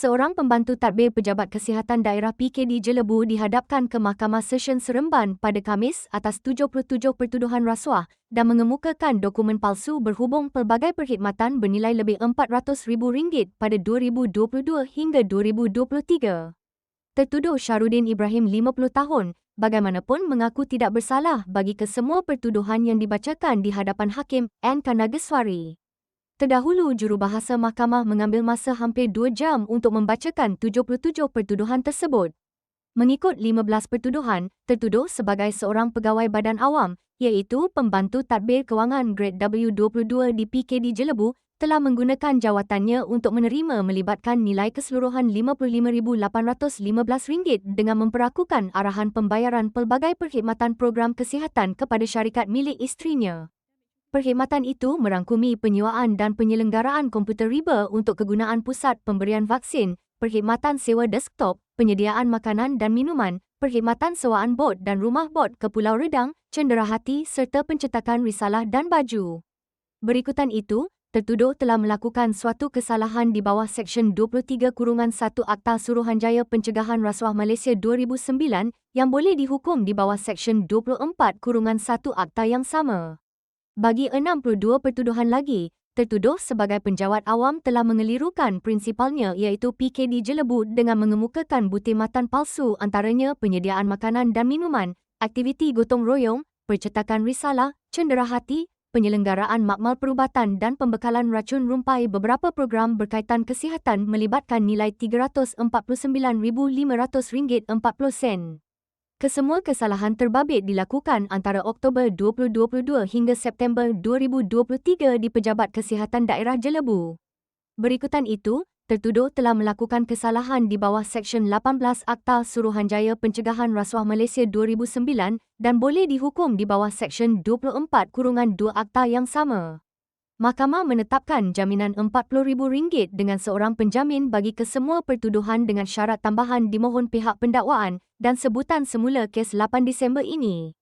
Seorang pembantu tadbir Pejabat Kesihatan Daerah PKD Jelebu dihadapkan ke Mahkamah Session Seremban pada Khamis atas 77 pertuduhan rasuah dan mengemukakan dokumen palsu berhubung pelbagai perkhidmatan bernilai lebih RM400,000 pada 2022 hingga 2023. Tertuduh Syarudin Ibrahim 50 tahun, bagaimanapun mengaku tidak bersalah bagi kesemua pertuduhan yang dibacakan di hadapan Hakim N. Kanageswari. Terdahulu, jurubahasa mahkamah mengambil masa hampir 2 jam untuk membacakan 77 pertuduhan tersebut. Mengikut 15 pertuduhan, tertuduh sebagai seorang pegawai badan awam, iaitu pembantu tadbir kewangan grade W22 di PKD Jelebu, telah menggunakan jawatannya untuk menerima melibatkan nilai keseluruhan RM55,815 dengan memperakukan arahan pembayaran pelbagai perkhidmatan program kesihatan kepada syarikat milik isterinya. Perkhidmatan itu merangkumi penyewaan dan penyelenggaraan komputer riba untuk kegunaan pusat pemberian vaksin, perkhidmatan sewa desktop, penyediaan makanan dan minuman, perkhidmatan sewaan bot dan rumah bot ke Pulau Redang, cenderahati serta pencetakan risalah dan baju. Berikutan itu, tertuduh telah melakukan suatu kesalahan di bawah Seksyen 23 Kurungan 1 Akta Suruhanjaya Pencegahan Rasuah Malaysia 2009 yang boleh dihukum di bawah Seksyen 24 Kurungan 1 Akta yang sama. Bagi 62 pertuduhan lagi, tertuduh sebagai penjawat awam telah mengelirukan prinsipalnya iaitu PKD Jelebu dengan mengemukakan butir matan palsu antaranya penyediaan makanan dan minuman, aktiviti gotong royong, percetakan risalah, cenderahati, penyelenggaraan makmal perubatan dan pembekalan racun rumpai beberapa program berkaitan kesihatan melibatkan nilai RM349,500.40. Kesemua kesalahan terbabit dilakukan antara Oktober 2022 hingga September 2023 di Pejabat Kesihatan Daerah Jelebu. Berikutan itu, tertuduh telah melakukan kesalahan di bawah Seksyen 18 Akta Suruhanjaya Pencegahan Rasuah Malaysia 2009 dan boleh dihukum di bawah Seksyen 24 Kurungan 2 Akta yang sama. Mahkamah menetapkan jaminan RM40,000 dengan seorang penjamin bagi kesemua pertuduhan dengan syarat tambahan dimohon pihak pendakwaan dan sebutan semula kes 8 Disember ini.